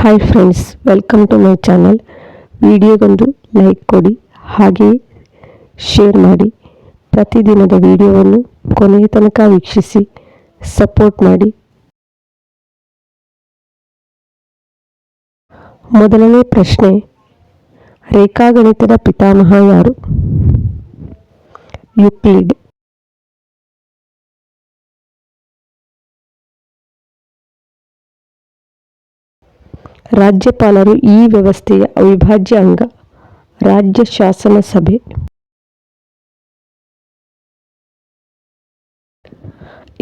Hi friends welcome to my channel ವಿಡಿಯೋಗೊಂದು like ಕೊಡಿ ಹಾಗೆಯೇ share ಮಾಡಿ. ಪ್ರತಿದಿನದ ವಿಡಿಯೋವನ್ನು ಕೊನೆಯ ತನಕ ವೀಕ್ಷಿಸಿ ಸಪೋರ್ಟ್ ಮಾಡಿ. ಮೊದಲನೇ ಪ್ರಶ್ನೆ, ರೇಖಾಗಣಿತದ ಪಿತಾಮಹ ಯಾರು? ಯುಕ್ಲಿಡ್. ರಾಜ್ಯಪಾಲರು ಈ ವ್ಯವಸ್ಥೆಯ ಅವಿಭಾಜ್ಯ ಅಂಗ, ರಾಜ್ಯ ಶಾಸನ ಸಭೆ.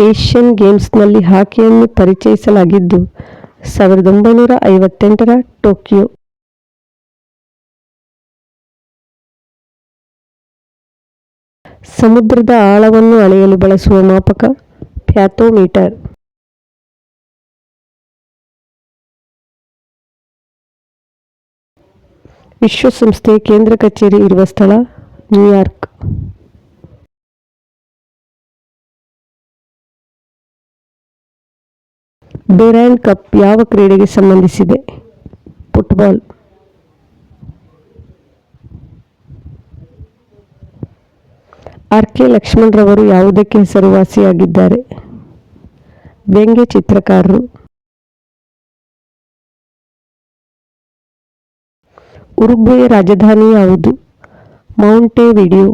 ಏಷ್ಯನ್ ಗೇಮ್ಸ್ನಲ್ಲಿ ಹಾಕಿಯನ್ನು ಪರಿಚಯಿಸಲಾಗಿದ್ದು, ಸಾವಿರದ ಒಂಬೈನೂರ ಐವತ್ತೆಂಟರ ಟೋಕಿಯೋ ಸಮುದ್ರದ ಆಳವನ್ನು ಅಳೆಯಲು ಬಳಸುವ ಮಾಪಕ, ಪ್ಯಾಥೋಮೀಟರ್. ವಿಶ್ವಸಂಸ್ಥೆಯ ಕೇಂದ್ರ ಕಚೇರಿ ಇರುವ ಸ್ಥಳ ನ್ಯೂಯಾರ್ಕ್. ಬೆರಾನ್ ಕಪ್ ಯಾವ ಕ್ರೀಡೆಗೆ ಸಂಬಂಧಿಸಿದೆ? ಫುಟ್ಬಾಲ್. ಆರ್ ಕೆ ಲಕ್ಷ್ಮಣರವರು ಯಾವುದಕ್ಕೆ ಹೆಸರುವಾಸಿಯಾಗಿದ್ದಾರೆ? ವ್ಯಂಗ್ಯ ಚಿತ್ರಕಾರರು ಉರುಗ್ವೆಯ ರಾಜಧಾನಿ ಯಾವುದು? ಮೌಂಟೆವಿಡಿಯೋ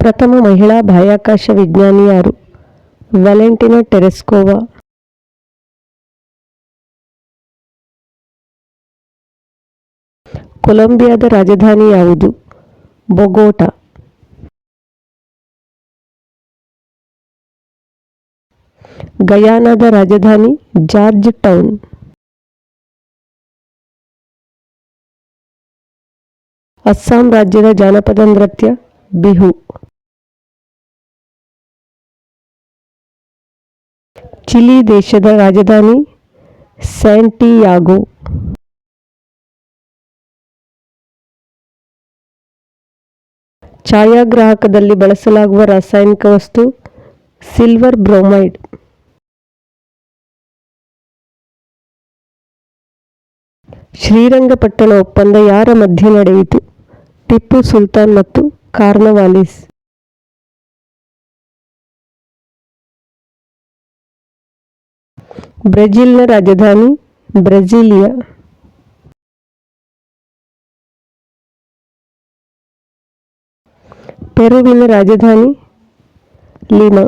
ಪ್ರಥಮ ಮಹಿಳಾ ಬಾಹ್ಯಾಕಾಶ ವಿಜ್ಞಾನಿ ಯಾರು? ವ್ಯಾಲೆಂಟಿನಾ ಟೆರೆಸ್ಕೋವಾ ಕೊಲಂಬಿಯಾದ ರಾಜಧಾನಿ ಯಾವುದು? ಬೊಗೋಟಾ ಗಯಾನಾದ ರಾಜಧಾನಿ ಜಾರ್ಜ್ ಟೌನ್. ಅಸ್ಸಾಂ ರಾಜ್ಯದ ಜಾನಪದ ನೃತ್ಯ ಬಿಹು. ಚಿಲಿ ದೇಶದ ರಾಜಧಾನಿ ಸ್ಯಾಂಟಿಯಾಗೋ. ಛಾಯಾಗ್ರಾಹಕದಲ್ಲಿ ಬಳಸಲಾಗುವ ರಾಸಾಯನಿಕ ವಸ್ತು ಸಿಲ್ವರ್ ಬ್ರೋಮೈಡ್. ಶ್ರೀರಂಗಪಟ್ಟಣ ಒಪ್ಪಂದ ಯಾರ ಮಧ್ಯೆ ನಡೆಯಿತು ಟಿಪ್ಪು ಸುಲ್ತಾನ್ ಮತ್ತು ಕಾರ್ನವಾಲಿಸ್ ಬ್ರೆಜಿಲ್ನ ರಾಜಧಾನಿ ಬ್ರೆಜಿಲಿಯಾ ಪೆರುವಿನ ರಾಜಧಾನಿ ಲಿಮಾ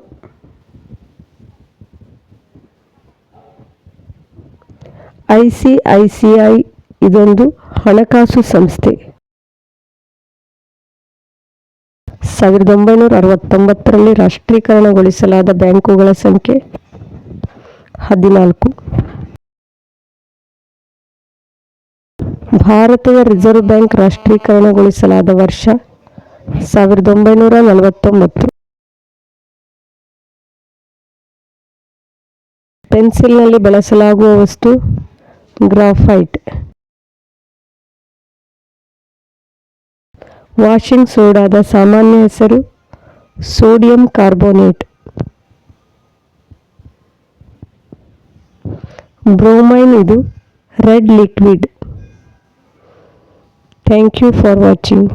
ಐಸಿಐಸಿಐ ಇದೊಂದು ಹಣಕಾಸು ಸಂಸ್ಥೆ. ಸಾವಿರದ ಒಂಬೈನೂರ ಅರವತ್ತೊಂಬತ್ತರಲ್ಲಿ ರಾಷ್ಟ್ರೀಕರಣಗೊಳಿಸಲಾದ ಬ್ಯಾಂಕುಗಳ ಸಂಖ್ಯೆ ಹದಿನಾಲ್ಕು. ಭಾರತದ ರಿಸರ್ವ್ ಬ್ಯಾಂಕ್ ರಾಷ್ಟ್ರೀಕರಣಗೊಳಿಸಲಾದ ವರ್ಷ ಸಾವಿರದ ಒಂಬೈನೂರ ನಲವತ್ತೊಂಬತ್ತು. ಪೆನ್ಸಿಲ್ನಲ್ಲಿ ಬಳಸಲಾಗುವ ವಸ್ತು ಗ್ರಾಫೈಟ್. ವಾಷಿಂಗ್ ಸೋಡಾದ ಸಾಮಾನ್ಯ ಹೆಸರು ಸೋಡಿಯಂ ಕಾರ್ಬೋನೇಟ್. ಬ್ರೋಮೈನ್ ಇದು red liquid. Thank you for watching.